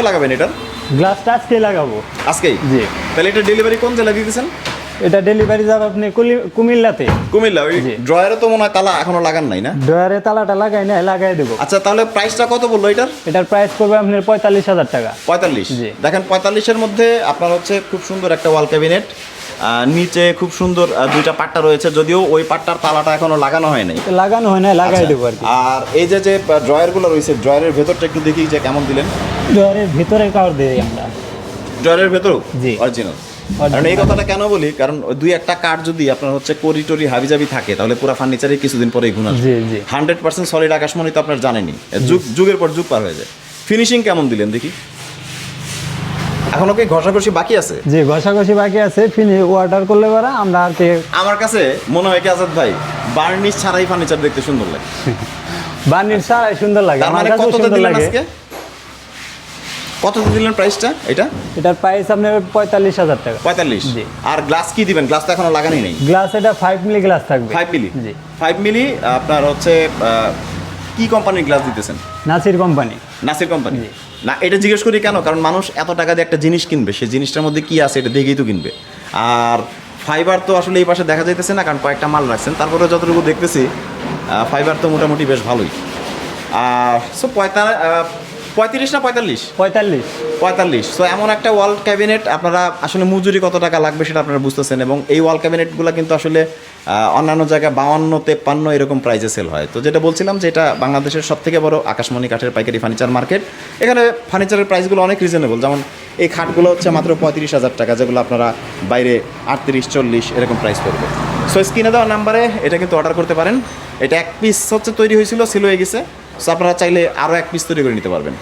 কবে লাগাবেন এটা? গ্লাসটা আজকে লাগাবো। আজকেই? জি। তাহলে এটা ডেলিভারি কোন জেলা দিতেছেন? এটা ডেলিভারি যাবে আপনি কুমিল্লাতে। কুমিল্লা ওই ড্রয়ারে তো মনে হয় তালা এখনও লাগান নাই না? ডয়ারে তালাটা লাগাই না লাগাই দেবো। আচ্ছা তাহলে প্রাইসটা কত বলল এটার? এটার প্রাইস পড়বে আপনার পঁয়তাল্লিশ হাজার টাকা। পঁয়তাল্লিশ? জি। দেখেন পঁয়তাল্লিশের মধ্যে আপনার হচ্ছে খুব সুন্দর একটা ওয়াল ক্যাবিনেট নিচে খুব সুন্দর দুইটা পাট্টা রয়েছে যদিও ওই পাট্টার তালাটা এখনও লাগানো হয় নাই। লাগানো হয় না লাগাই দেবো আর আর এই যে যে ড্রয়ারগুলো রয়েছে ড্রয়ারের ভেতরটা একটু দেখি যে কেমন দিলেন। ডয়ারের ভিতরে কাউর দিই আমরা। ড্রয়ারের ভেতরও? জি। অরিজিনাল কারণ এই কথাটা কেন বলি? কারণ দুই একটা কাঠ যদি আপনার হচ্ছে করি টরি হাবিজাবি থাকে তাহলে পুরো ফার্নিচারে কিছুদিন পরেই গুণ জি জি। হান্ড্রেড পার্সেন্ট সলিড আকাশমণি তো আপনার জানেনই। যুগ যুগের পর যুগ পার হয়ে যায়। ফিনিশিং কেমন দিলেন দেখি? এখনও কি ঘষাঘষি বাকি আছে? জি ঘষাঘষি বাকি আছে। ফিনি অর্ডার করলে পরে আমরা আর কি আমার কাছে মনে হয় কি আজাদ ভাই বার্নিশ ছাড়াই ফার্নিচার দেখতে সুন্দর লাগে। বার্নির ছাড়াই সুন্দর লাগে। তার আমার মানে কাছেও সুন্দর দিলেন আজকে? কততে দিলেন প্রাইসটা এটা? এটার প্রাইস আপনার পঁয়তাল্লিশ হাজার টাকা। পঁয়তাল্লিশ? জি। আর গ্লাস কি দিবেন? গ্লাস তো এখনও লাগানি নেই? গ্লাস এটা ফাইভ মিলি গ্লাস থাকবে। ফাইভ মিলি জি। ফাইভ মিলি আপনার হচ্ছে কি কোম্পানির গ্লাস দিতেছেন? নাসির কোম্পানি। নাসির কোম্পানি? জি। না এটা জিজ্ঞেস করি কেন? কারণ মানুষ এত টাকা দিয়ে একটা জিনিস কিনবে সেই জিনিসটার মধ্যে কি আছে এটা দেখেই তো কিনবে। আর ফাইবার তো আসলে এই পাশে দেখা যাইতেছে না কারণ কয়েকটা মাল রাখছেন। তারপরে যতটুকু দেখতেছি ফাইবার তো মোটামুটি বেশ ভালোই। আর সো পঁয়তাল্লিশ পঁয়ত্রিশ না পঁয়তাল্লিশ? পঁয়তাল্লিশ। পঁয়তাল্লিশ। তো এমন একটা ওয়াল ক্যাবিনেট আপনারা আসলে মজুরি কত টাকা লাগবে সেটা আপনারা বুঝতেছেন এবং এই ওয়াল ক্যাবিনেটগুলো কিন্তু আসলে অন্যান্য জায়গায় বাউান্ন তেপ্পান্ন এরকম প্রাইজে সেল হয়। তো যেটা বলছিলাম যে এটা বাংলাদেশের সব থেকে বড় আকাশমণি কাঠের পাইকারি ফার্নিচার মার্কেট এখানে ফার্নিচারের প্রাইসগুলো অনেক রিজনেবল যেমন এই খাটগুলো হচ্ছে মাত্র পঁয়ত্রিশ হাজার টাকা যেগুলো আপনারা বাইরে আটত্রিশ চল্লিশ এরকম প্রাইস পড়বে। সো স্ক্রিনে দেওয়া নাম্বারে এটা কিন্তু অর্ডার করতে পারেন। এটা এক পিস হচ্ছে তৈরি হয়েছিল সেল হয়ে গেছে। আপনারা চাইলে আরও এক পিস তৈরি করে নিতে পারবেন।